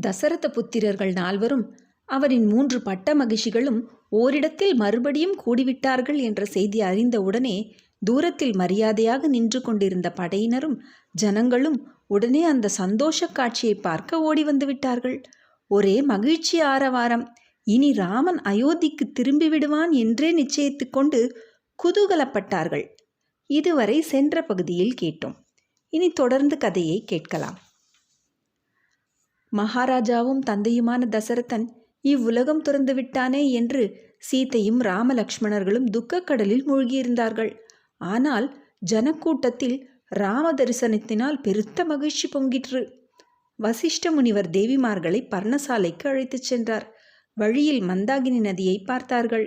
தசரத புத்திரர்கள் நால்வரும் அவரின் மூன்று பட்ட மகிழ்ச்சிகளும் ஓரிடத்தில் மறுபடியும் கூடிவிட்டார்கள் என்ற செய்தி அறிந்தவுடனே தூரத்தில் மரியாதையாக நின்று கொண்டிருந்த படையினரும் ஜனங்களும் உடனே அந்த சந்தோஷக் காட்சியை பார்க்க ஓடி வந்து விட்டார்கள். ஒரே மகிழ்ச்சி ஆரவாரம். இனி ராமன் அயோத்திக்கு திரும்பி விடுவான் என்றே நிச்சயித்துக் கொண்டு குதூகலப்பட்டார்கள். இதுவரை சென்ற பகுதியில் கேட்டோம். இனி தொடர்ந்து கதையை கேட்கலாம். மகாராஜாவும் தந்தையுமான தசரதன் இவ்வுலகம் துறந்து விட்டானே என்று சீதையும் ராமலக்ஷ்மணர்களும் துக்கக் கடலில் மூழ்கியிருந்தார்கள். ஆனால் ஜனக்கூட்டத்தில் ராம தரிசனத்தினால் பெருத்த மகிழ்ச்சி பொங்கிற்று. வசிஷ்ட முனிவர் தேவிமார்களை பர்ணசாலைக்கு அழைத்துச் சென்றார். வழியில் மந்தாகினி நதியை பார்த்தார்கள்.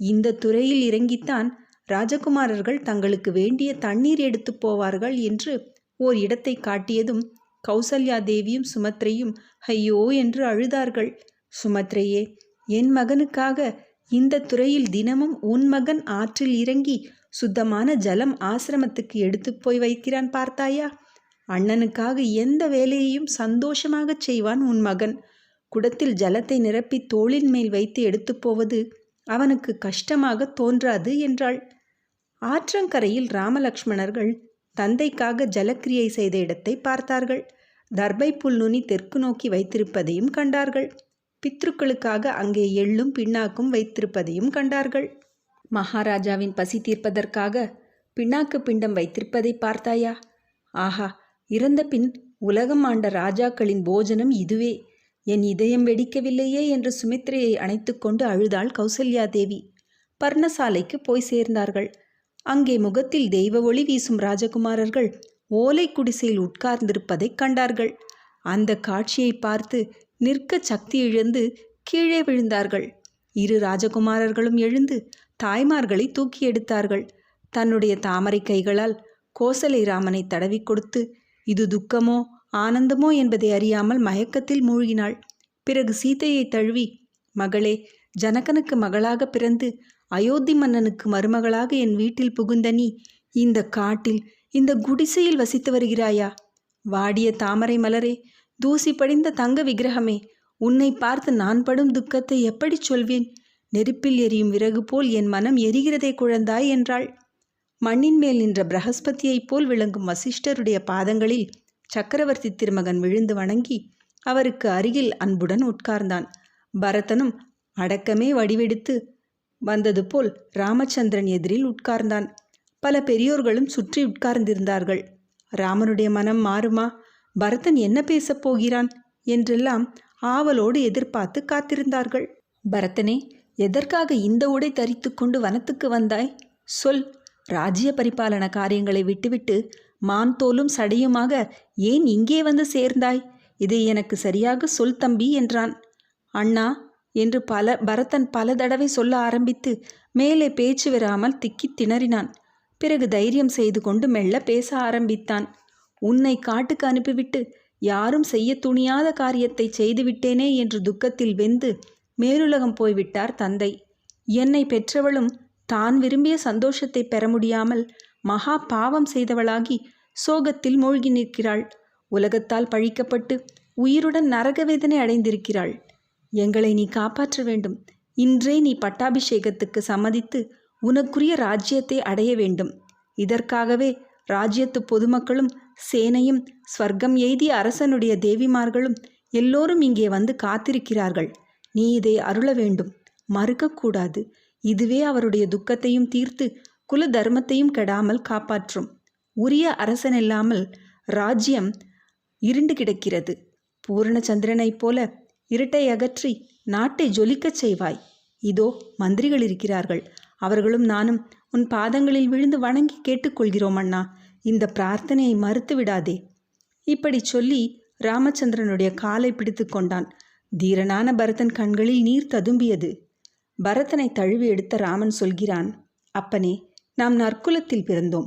இந்த துறையில் இறங்கித்தான் ராஜகுமாரர்கள் தங்களுக்கு வேண்டிய தண்ணீர் எடுத்து போவார்கள் என்று ஓர் இடத்தை காட்டியதும் கௌசல்யா தேவியும் சுமத்ரையும் ஐயோ என்று அழுதார்கள். சுமத்ரையே என் மகனுக்காக இந்த துறையில் தினமும் உன் மகன் ஆற்றில் இறங்கி சுத்தமான ஜலம் ஆசிரமத்துக்கு எடுத்து போய் வைக்கிறான் பார்த்தாயா? அண்ணனுக்காக எந்த வேலையையும் சந்தோஷமாகச் செய்வான் உன் மகன். குடத்தில் ஜலத்தை நிரப்பி தோளின் மேல் வைத்து எடுத்து போவது அவனுக்கு கஷ்டமாக தோன்றாது என்றாள். ஆற்றங்கரையில் ராமலக்ஷ்மணர்கள் தந்தைக்காக ஜலக்கிரியை செய்த இடத்தை பார்த்தார்கள். தர்பை புல் நுனி தெற்கு நோக்கி வைத்திருப்பதையும் கண்டார்கள். பித்ருக்களுக்காக அங்கே எள்ளும் பின்னாக்கும் வைத்திருப்பதையும் கண்டார்கள். மகாராஜாவின் பசி தீர்ப்பதற்காக பின்னாக்கு பிண்டம் வைத்திருப்பதை பார்த்தாயா? ஆஹா இறந்த பின் உலகம் ஆண்ட ராஜாக்களின் போஜனம் இதுவே. என் இதயம் வெடிக்கவில்லையே என்று சுமித்ரையை அணைத்துக்கொண்டு அழுதாள் கௌசல்யா தேவி பர்ணசாலைக்கு போய் சேர்ந்தார்கள். அங்கே முகத்தில் தெய்வ ஒளி வீசும் ராஜகுமாரர்கள் ஓலை குடிசையில் உட்கார்ந்திருப்பதைக் கண்டார்கள். அந்த காட்சியை பார்த்து நிற்க சக்தி இழந்து கீழே விழுந்தார்கள். இரு ராஜகுமாரர்களும் எழுந்து தாய்மார்களை தூக்கி எடுத்தார்கள். தன்னுடைய தாமரை கைகளால் கோசலை ராமனை தடவி கொடுத்து இது துக்கமோ ஆனந்தமோ என்பதை அறியாமல் மயக்கத்தில் மூழ்கினாள். பிறகு சீதையை தழுவி மகளே ஜனகனுக்கு மகளாக பிறந்து அயோத்தி மன்னனுக்கு மருமகளாக என் வீட்டில் புகுந்த நீ இந்த காட்டில் இந்த குடிசையில் வசித்து வருகிறாயா? வாடிய தாமரை மலரே தூசி படிந்த தங்க விக்கிரகமே உன்னை பார்த்து நான் படும் துக்கத்தை எப்படி சொல்வேன்? நெருப்பில் எரியும் விறகு போல் என் மனம் எரிகிறதே குழந்தாய் என்றாள். மண்ணின் மேல் நின்ற பிரகஸ்பதியைப் போல் விளங்கும் வசிஷ்டருடைய பாதங்களில் சக்கரவர்த்தி திருமகன் விழுந்து வணங்கி அவருக்கு அருகில் அன்புடன் உட்கார்ந்தான். பரதனும் அடக்கமே வடிவெடுத்து வந்தது போல் ராமச்சந்திரன் எதிரில் உட்கார்ந்தான். பல பெரியோர்களும் சுற்றி உட்கார்ந்திருந்தார்கள். ராமனுடைய மனம் மாறுமா? பரதன் என்ன பேசப் போகிறான்? என்றெல்லாம் ஆவலோடு எதிர்பார்த்து காத்திருந்தார்கள். பரதனே எதற்காக இந்த உடை தரித்து கொண்டு வனத்துக்கு வந்தாய்? சொல். ராஜ்ய பரிபாலன காரியங்களை விட்டுவிட்டு மான் தோலும் சடையுமாக ஏன் இங்கே வந்து சேர்ந்தாய்? இதை எனக்கு சரியாக சொல் தம்பி என்றான். அண்ணா என்று பல பரதன் பல தடவை சொல்ல ஆரம்பித்து மேலே பேச்சு வராமல் திக்கித் திணறினான். பிறகு தைரியம் செய்து கொண்டு மெல்ல பேச ஆரம்பித்தான். உன்னை காட்டுக்கு அனுப்பிவிட்டு யாரும் செய்ய துணியாத காரியத்தை செய்துவிட்டேனே என்று துக்கத்தில் வெந்து மேலுலகம் போய்விட்டார் தந்தை. என்னை பெற்றவளும் தான் விரும்பிய சந்தோஷத்தை பெற முடியாமல் மகா பாவம் செய்தவளாகி சோகத்தில் மூழ்கி நிற்கிறாள். உலகத்தால் பழிக்கப்பட்டு உயிருடன் நரக வேதனை அடைந்திருக்கிறாள். எங்களை நீ காப்பாற்ற வேண்டும். இன்றே நீ பட்டாபிஷேகத்துக்கு சம்மதித்து உனக்குரிய ராஜ்யத்தை அடைய வேண்டும். இதற்காகவே ராஜ்யத்து பொதுமக்களும் சேனையும் ஸ்வர்க்கம் எய்திய அரசனுடைய தேவிமார்களும் எல்லோரும் இங்கே வந்து காத்திருக்கிறார்கள். நீ இதை அருள வேண்டும். மறுக்கக்கூடாது இதுவே அவருடைய துக்கத்தையும் தீர்த்து குல தர்மத்தையும் கெடாமல் காப்பாற்றும். உரிய அரசனில்லாமல் ராஜ்யம் இருண்டு கிடக்கிறது. பூரணச்சந்திரனைப் போல இருட்டை அகற்றி நாட்டை ஜொலிக்கச் செய்வாய். இதோ மந்திரிகள் இருக்கிறார்கள். அவர்களும் நானும் உன் பாதங்களில் விழுந்து வணங்கி கேட்டுக்கொள்கிறோம் அண்ணா இந்த பிரார்த்தனையை மறுத்து விடாதே இப்படி சொல்லி ராமச்சந்திரனுடைய காலை பிடித்து கொண்டான். தீரனான பரதன் கண்களில் நீர் ததும்பியது. பரதனை தழுவி எடுத்த ராமன் சொல்கிறான் அப்பனே நாம் நற்குலத்தில் பிறந்தோம்.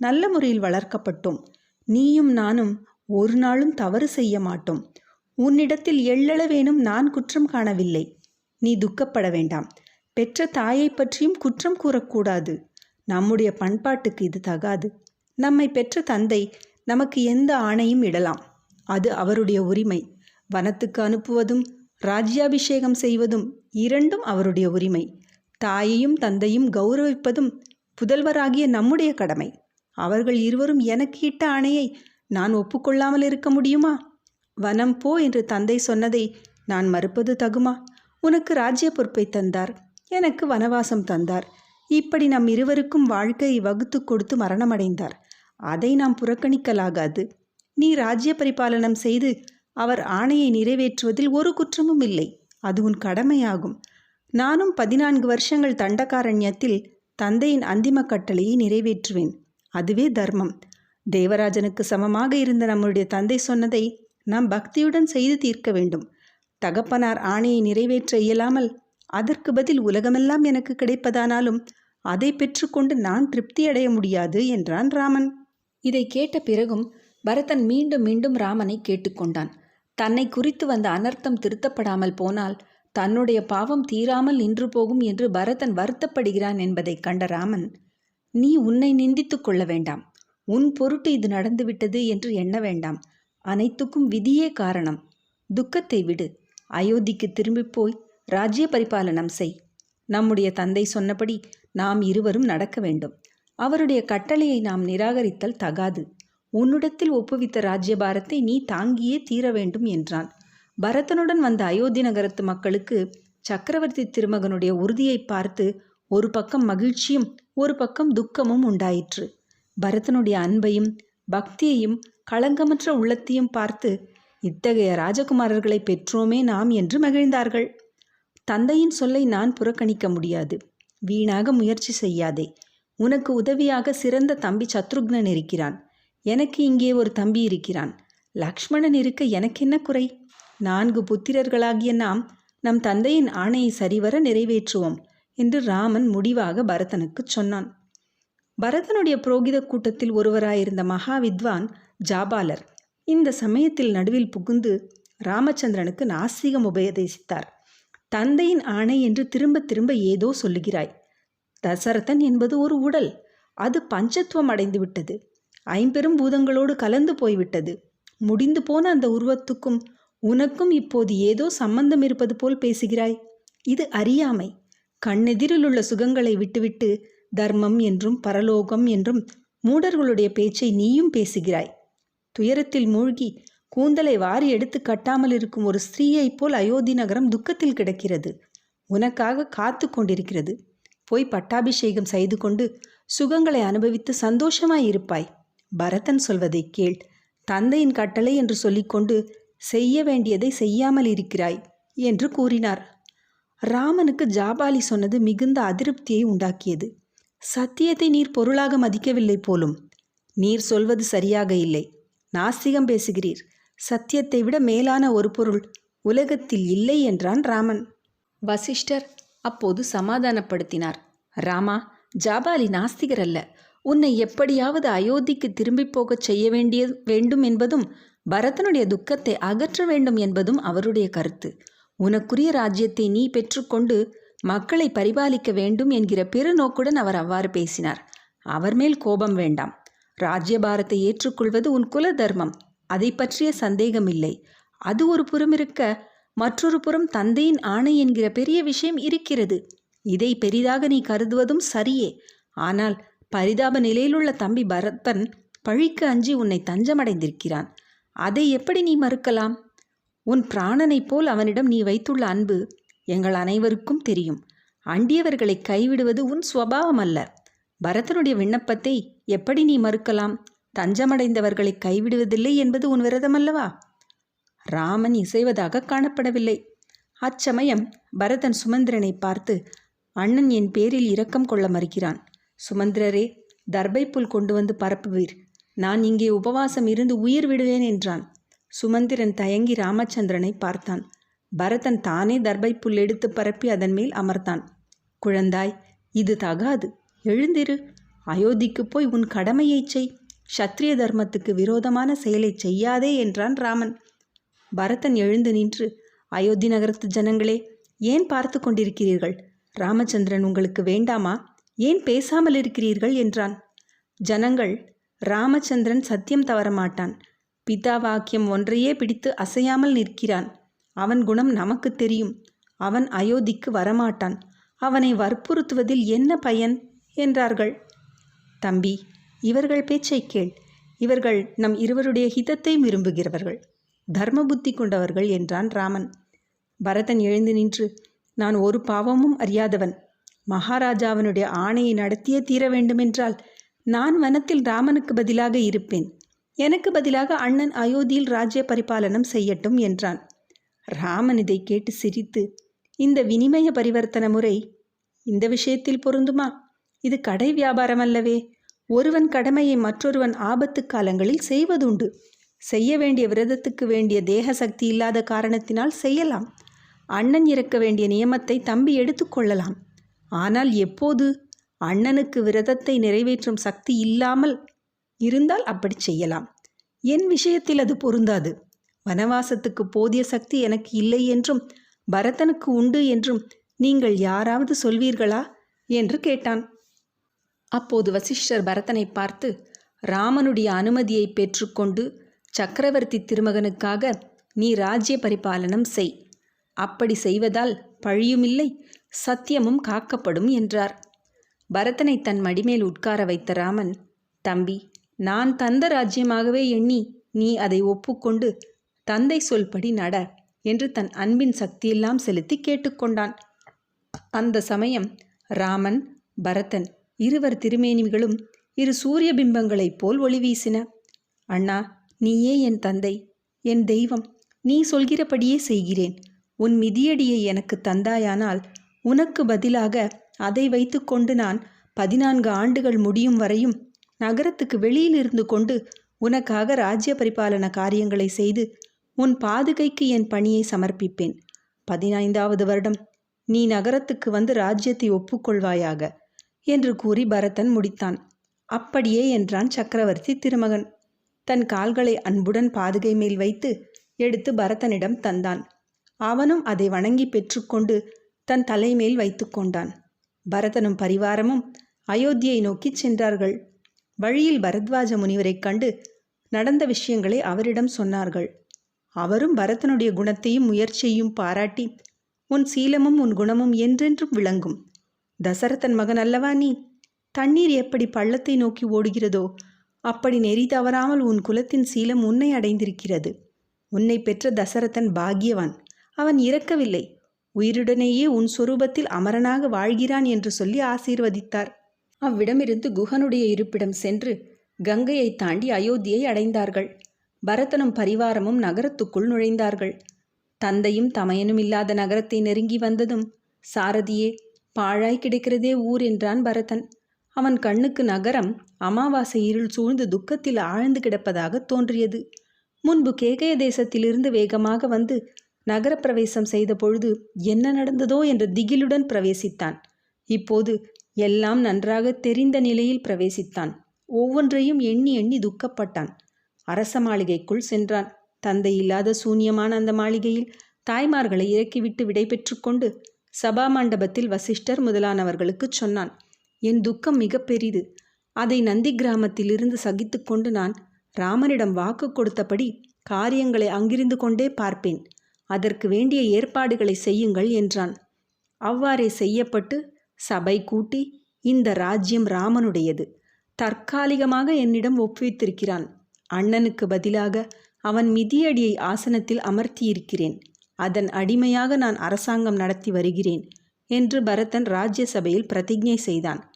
நல்ல முறையில் வளர்க்கப்பட்டோம். நீயும் நானும் ஒரு நாளும் தவறு செய்ய மாட்டோம். உன்னிடத்தில் எள்ளளவேனும் நான் குற்றம் காணவில்லை. நீ துக்கப்பட வேண்டாம். பெற்ற தாயை பற்றியும் குற்றம் கூறக்கூடாது. நம்முடைய பண்பாட்டுக்கு இது தகாது. நம்மை பெற்ற தந்தை நமக்கு எந்த ஆணையும் இடலாம். அது அவருடைய உரிமை. வனத்துக்கு அனுப்புவதும் ராஜ்யாபிஷேகம் செய்வதும் இரண்டும் அவருடைய உரிமை. தாயையும் தந்தையும் கௌரவிப்பதும் புதல்வராகிய நம்முடைய கடமை. அவர்கள் இருவரும் எனக்கு இட்ட ஆணையை நான் ஒப்புக்கொள்ளாமல் இருக்க முடியுமா? வனம் போ என்று தந்தை சொன்னதை நான் மறுப்பது தகுமா? உனக்கு ராஜ்ய பொறுப்பை தந்தார். எனக்கு வனவாசம் தந்தார். இப்படி நம் இருவருக்கும் வாழ்க்கையை வகுத்து கொடுத்து மரணமடைந்தார். அதை நாம் புறக்கணிக்கலாகாது. நீ ராஜ்ய பரிபாலனம் செய்து அவர் ஆணையை நிறைவேற்றுவதில் ஒரு குற்றமும் இல்லை. அது உன் கடமையாகும். நானும் பதினான்கு வருஷங்கள் தண்டகாரண்யத்தில் தந்தையின் அந்திம கட்டளையை நிறைவேற்றுவேன். அதுவே தர்மம். தேவராஜனுக்கு சமமாக இருந்த நம்முடைய தந்தை சொன்னதை நாம் பக்தியுடன் செய்து தீர்க்க வேண்டும். தகப்பனார் ஆணையை நிறைவேற்ற இயலாமல் அதற்கு பதில் உலகமெல்லாம் எனக்கு கிடைப்பதானாலும் அதை பெற்றுக்கொண்டு நான் திருப்தி அடைய முடியாது என்றான் ராமன். இதை கேட்ட பிறகும் பரதன் மீண்டும் மீண்டும் ராமனை கேட்டுக்கொண்டான். தன்னை குறித்து வந்த அனர்த்தம் திருத்தப்படாமல் போனால் தன்னுடைய பாவம் தீராமல் நின்று போகும் என்று பரதன் வருத்தப்படுகிறான் என்பதைக் கண்ட ராமன் நீ உன்னை நிந்தித்துக் கொள்ள வேண்டாம். உன் பொருட்டு இது நடந்துவிட்டது என்று எண்ண வேண்டாம். அனைத்துக்கும் விதியே காரணம். துக்கத்தை விடு. அயோத்திக்கு திரும்பிப் போய் ராஜ்ய பரிபாலனம் செய். நம்முடைய தந்தை சொன்னபடி நாம் இருவரும் நடக்க வேண்டும். அவருடைய கட்டளையை நாம் நிராகரித்தல் தகாது. உன்னிடத்தில் ஒப்புவித்த ராஜ்யபாரத்தை நீ தாங்கியே தீர வேண்டும் என்றான். பரதனுடன் வந்த அயோத்தி நகரத்து மக்களுக்கு சக்கரவர்த்தி திருமகனுடைய உறுதியை பார்த்து ஒரு பக்கம் மகிழ்ச்சியும் ஒரு பக்கம் துக்கமும் உண்டாயிற்று. பரதனுடைய அன்பையும் பக்தியையும் களங்கமற்ற உள்ளத்தையும் பார்த்து இத்தகைய ராஜகுமாரர்களை பெற்றோமே நாம் என்று மகிழ்ந்தார்கள். தந்தையின் சொல்லை நான் புறக்கணிக்க முடியாது. வீணாக முயற்சி செய்யாதே. உனக்கு உதவியாக சிறந்த தம்பி சத்ருக்னன் இருக்கிறான். எனக்கு இங்கே ஒரு தம்பி இருக்கிறான். லக்ஷ்மணன் இருக்க எனக்கென்ன குறை? நான்கு புத்திரர்களாகிய நாம் நம் தந்தையின் ஆணையை சரிவர நிறைவேற்றுவோம் என்று ராமன் முடிவாக பரதனுக்கு சொன்னான். பரதனுடைய புரோகித கூட்டத்தில் ஒருவராயிருந்த மகா வித்வான் ஜாபாலர் இந்த சமயத்தில் நடுவில் புகுந்து ராமச்சந்திரனுக்கு நாசிகம் உபதேசித்தார். தந்தையின் ஆணை என்று திரும்ப திரும்ப ஏதோ சொல்லுகிறாய். தசரதன் என்பது ஒரு உடல். அது பஞ்சத்துவம் அடைந்து விட்டது. ஐம்பெரும் பூதங்களோடு கலந்து போய்விட்டது. முடிந்து போன அந்த உருவத்துக்கும் உனக்கும் இப்போது ஏதோ சம்பந்தம் இருப்பது போல் பேசுகிறாய். இது அறியாமை. கண்ணெதிரில் உள்ள சுகங்களை விட்டுவிட்டு தர்மம் என்றும் பரலோகம் என்றும் மூடர்களுடைய பேச்சை நீயும் பேசுகிறாய். துயரத்தில் மூழ்கி கூந்தலை வாரி எடுத்து கட்டாமல் இருக்கும் ஒரு ஸ்திரீயைப் போல் அயோத்தி நகரம் துக்கத்தில் கிடக்கிறது. உனக்காக காத்து கொண்டிருக்கிறது. போய் பட்டாபிஷேகம் செய்து கொண்டு சுகங்களை அனுபவித்து சந்தோஷமாயிருப்பாய் பரதன் சொல்வதை கேள். தந்தையின் கட்டளை என்று சொல்லிக்கொண்டு செய்ய வேண்டியதை செய்யாமல் இருக்கிறாய் என்று கூறினார். ராமனுக்கு ஜாபாலி சொன்னது மிகுந்த அதிருப்தியை உண்டாக்கியது. சத்தியத்தை நீர் பொருளாக மதிக்கவில்லை போலும். நீர் சொல்வது சரியாக இல்லை. நாஸ்திகம் பேசுகிறீர். சத்தியத்தை விட மேலான ஒரு பொருள் உலகத்தில் இல்லை என்றான் ராமன். வசிஷ்டர் அப்போது சமாதானப்படுத்தினார். ராமா ஜாபாலி நாஸ்திகர் அல்ல. உன்னை எப்படியாவது அயோத்திக்கு திரும்பிப் போகச் செய்ய வேண்டிய வேண்டும் என்பதும் பரதனுடைய துக்கத்தை அகற்ற வேண்டும் என்பதும் அவருடைய கருத்து. உனக்குரிய ராஜ்யத்தை நீ பெற்றுக்கொண்டு மக்களை பரிபாலிக்க வேண்டும் என்கிற பெருநோக்குடன் அவர் அவ்வாறு பேசினார். அவர் மேல் கோபம் வேண்டாம். ராஜ்யபாரத்தை ஏற்றுக்கொள்வது உன் குல தர்மம் அதை பற்றிய சந்தேகமில்லை. அது ஒரு புறம் இருக்க மற்றொரு புறம் தந்தையின் ஆணை என்கிற பெரிய விஷயம் இருக்கிறது. இதை பெரிதாக நீ கருதுவதும் சரியே. ஆனால் பரிதாப நிலையிலுள்ள தம்பி பரதன் பழிக்கு அஞ்சி உன்னை தஞ்சமடைந்திருக்கிறான். அதை எப்படி நீ மறுக்கலாம்? உன் பிராணனைப் போல் அவனிடம் நீ வைத்துள்ள அன்பு எங்கள் அனைவருக்கும் தெரியும். அண்டியவர்களை கைவிடுவது உன் சுவாவம் அல்ல. பரதனுடைய விண்ணப்பத்தை எப்படி நீ மறுக்கலாம்? தஞ்சமடைந்தவர்களை கைவிடுவதில்லை என்பது உன் விரதமல்லவா? ராமன் இசைவதாக காணப்படவில்லை. அச்சமயம் பரதன் சுமந்திரனை பார்த்து அண்ணன் என் பேரில் இரக்கம் கொள்ள மறுக்கிறான். சுமந்திரரே தர்பை புல் கொண்டு வந்து பரப்புவீர். நான் இங்கே உபவாசம் இருந்து உயிர் விடுவேன் என்றான். சுமந்திரன் தயங்கி ராமச்சந்திரனை பார்த்தான். பரதன் தானே தர்பை புல் எடுத்து பரப்பி அதன் மேல் அமர்த்தான் குழந்தாய் இது தகாது. எழுந்திரு. அயோத்திக்கு போய் உன் கடமையைச் செய். சத்திரிய தர்மத்துக்கு விரோதமான செயலை செய்யாதே என்றான் ராமன். பரதன் எழுந்து நின்று அயோத்தி நகரத்து ஜனங்களே ஏன் பார்த்து கொண்டிருக்கிறீர்கள்? ராமச்சந்திரன் உங்களுக்கு வேண்டாமா? ஏன் பேசாமல் இருக்கிறீர்கள்? என்றான். ஜனங்கள் ராமச்சந்திரன் சத்தியம் தவற மாட்டான். பிதா வாக்கியம் ஒன்றையே பிடித்து அசையாமல் நிற்கிறான். அவன் குணம் நமக்கு தெரியும். அவன் அயோத்திக்கு வரமாட்டான். அவனை வற்புறுத்துவதில் என்ன பயன்? என்றார்கள். தம்பி இவர்கள் பேச்சை கேள். இவர்கள் நம் இருவருடைய ஹிதத்தை விரும்புகிறவர்கள். தர்ம புத்தி கொண்டவர்கள் என்றான் ராமன். பரதன் எழுந்து நின்று நான் ஒரு பாவமும் அறியாதவன். மகாராஜாவினுடைய ஆணையை நடத்தியே தீர வேண்டுமென்றால் நான் வனத்தில் ராமனுக்கு பதிலாக இருப்பேன். எனக்கு பதிலாக அண்ணன் அயோத்தியில் ராஜ்ய பரிபாலனம் செய்யட்டும் என்றான். ராமன் இதை கேட்டு சிரித்து இந்த வினிமய பரிவர்த்தன முறை இந்த விஷயத்தில் பொருந்துமா? இது கடை வியாபாரம் அல்லவே ஒருவன் கடமையை மற்றொருவன் ஆபத்து காலங்களில் செய்வதுண்டு. செய்ய வேண்டிய விரதத்துக்கு வேண்டிய தேக சக்தி இல்லாத காரணத்தினால் செய்யலாம். அண்ணன் இறக்க வேண்டிய நியமத்தை தம்பி எடுத்துக்கொள்ளலாம் ஆனால் எப்போது? அண்ணனுக்கு விரதத்தை நிறைவேற்றும் சக்தி இல்லாமல் இருந்தால் அப்படி செய்யலாம். என் விஷயத்தில் அது பொருந்தாது. வனவாசத்துக்கு போதிய சக்தி எனக்கு இல்லை என்றும் பரதனுக்கு உண்டு என்றும் நீங்கள் யாராவது சொல்வீர்களா? என்று கேட்டான். அப்போது வசிஷ்டர் பரதனை பார்த்து ராமனுடைய அனுமதியை பெற்றுக்கொண்டு சக்கரவர்த்தி திருமகனுக்காக நீ ராஜ்ய பரிபாலனம் செய். அப்படி செய்வதால் பழியுமில்லை சத்தியமும் காக்கப்படும் என்றார். பரதனை தன் மடிமேல் உட்கார வைத்த ராமன் தம்பி நான் தந்த ராஜ்யமாகவே எண்ணி நீ அதை ஒப்புக்கொண்டு தந்தை சொல்படி நட என்று தன் அன்பின் சக்தியெல்லாம் செலுத்தி கேட்டுக்கொண்டான் அந்த சமயம் ராமன் பரதன் இருவர் திருமேனிகளும் இரு சூரிய பிம்பங்களைப் போல் ஒளி வீசின. அண்ணா நீயே என் தந்தை. என் தெய்வம். நீ சொல்கிறபடியே செய்கிறேன். உன் மிதியடியை எனக்கு தந்தாயானால் உனக்கு பதிலாக அதை வைத்துக்கொண்டு நான் பதினான்கு ஆண்டுகள் முடியும் வரையும் நகரத்துக்கு வெளியில் இருந்து கொண்டு உனக்காக ராஜ்ய பரிபாலன காரியங்களை செய்து உன் பாதுகைக்கு என் பணியை சமர்ப்பிப்பேன். பதினைந்தாவது வருடம் நீ நகரத்துக்கு வந்து ராஜ்யத்தை ஒப்புக்கொள்வாயாக. என்று கூறி பரதன் முடித்தான். அப்படியே என்றான் சக்கரவர்த்தி திருமகன். தன் கால்களை அன்புடன் பாதுகை மேல் வைத்து எடுத்து பரதனிடம் தந்தான். அவனும் அதை வணங்கி பெற்றுக்கொண்டு தன் தலைமேல் வைத்து கொண்டான். பரதனும் பரிவாரமும் அயோத்தியை நோக்கிச் சென்றார்கள். வழியில் பரத்வாஜ முனிவரைக் கண்டு நடந்த விஷயங்களை அவரிடம் சொன்னார்கள். அவரும் பரதனுடைய குணத்தையும் முயற்சியையும் பாராட்டி உன் சீலமும் உன் குணமும் என்றென்றும் விளங்கும். தசரதன் மகன் அல்லவா நீ? தண்ணீர் எப்படி பள்ளத்தை நோக்கி ஓடுகிறதோ அப்படி நெறி தவறாமல் உன் குலத்தின் சீலம் உன்னை அடைந்திருக்கிறது. உன்னை பெற்ற தசரதன் பாகியவான் அவன் இறக்கவில்லை. உயிருடனேயே உன் சொரூபத்தில் அமரனாக வாழ்கிறான் என்று சொல்லி ஆசீர்வதித்தார். அவ்விடமிருந்து குஹனுடைய இருப்பிடம் சென்று கங்கையை தாண்டி அயோத்தியை அடைந்தார்கள். பரதனும் பரிவாரமும் நகரத்துக்குள் நுழைந்தார்கள். தந்தையும் தமையனும் இல்லாத நகரத்தை நெருங்கி வந்ததும் சாரதியே பாழாய் கிடக்கிறதே ஊர் என்றான் பரதன். அவன் கண்ணுக்கு நகரம் அமாவாசை இருள் சூழ்ந்து துக்கத்தில் ஆழ்ந்து கிடப்பதாக தோன்றியது. முன்பு கேகய தேசத்திலிருந்து வேகமாக வந்து நகரப்பிரவேசம் செய்த பொழுது என்ன நடந்ததோ என்ற திகிலுடன் பிரவேசித்தான். இப்போது எல்லாம் நன்றாக தெரிந்த நிலையில் பிரவேசித்தான். ஒவ்வொன்றையும் எண்ணி எண்ணி துக்கப்பட்டான். அரச மாளிகைக்குள் சென்றான். தந்தை இல்லாத சூன்யமான அந்த மாளிகையில் தாய்மார்களை இறக்கிவிட்டு விடைபெற்று கொண்டு சபா மண்டபத்தில் வசிஷ்டர் முதலானவர்களுக்குச் சொன்னான் என் துக்கம் மிக பெரிது. அதை நந்தி கிராமத்திலிருந்து சகித்து கொண்டு நான் ராமனிடம் வாக்கு கொடுத்தபடி காரியங்களை அங்கிருந்து கொண்டே பார்ப்பேன். அதற்கு வேண்டிய ஏற்பாடுகளை செய்யுங்கள் என்றான். அவ்வாறே செய்யப்பட்டு சபை கூட்டி இந்த ராஜ்யம் ராமனுடையது. தற்காலிகமாக என்னிடம் ஒப்புவித்திருக்கிறான். அண்ணனுக்கு பதிலாக அவன் மிதியடியை ஆசனத்தில் அமர்த்தியிருக்கிறேன். அதன் அடிமையாக நான் அரசாங்கம் நடத்தி வருகிறேன் என்று பரதன் ராஜ்யசபையில் பிரதிஜை செய்தான்.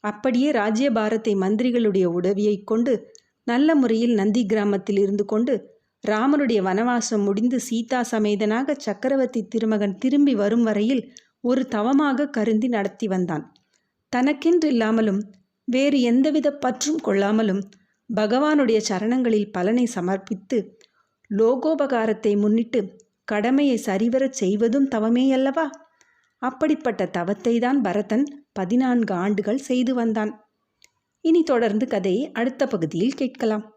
அப்படியே ராஜ்யபாரத்தை மந்திரிகளுடைய உதவியைக் கொண்டு நல்ல முறையில் நந்தி கிராமத்தில் இருந்து கொண்டு ராமனுடைய வனவாசம் முடிந்து சீதா சமேதனாக சக்கரவர்த்தி திருமகன் திரும்பி வரும் வரையில் ஒரு தவமாக கருந்தி நடத்தி வந்தான். தனக்கென்றில்லாமலும் வேறு எந்தவித பற்றும் கொள்ளாமலும் பகவானுடைய சரணங்களில் பலனை சமர்ப்பித்து லோகோபகாரத்தை முன்னிட்டு கடமையை சரிவரச் செய்வதும் தவமேயல்லவா? அப்படிப்பட்ட தவத்தை தான் பரதன் பதினான்கு ஆண்டுகள் செய்து வந்தான். இனி தொடர்ந்து கதையை அடுத்த பகுதியில் கேட்கலாம்.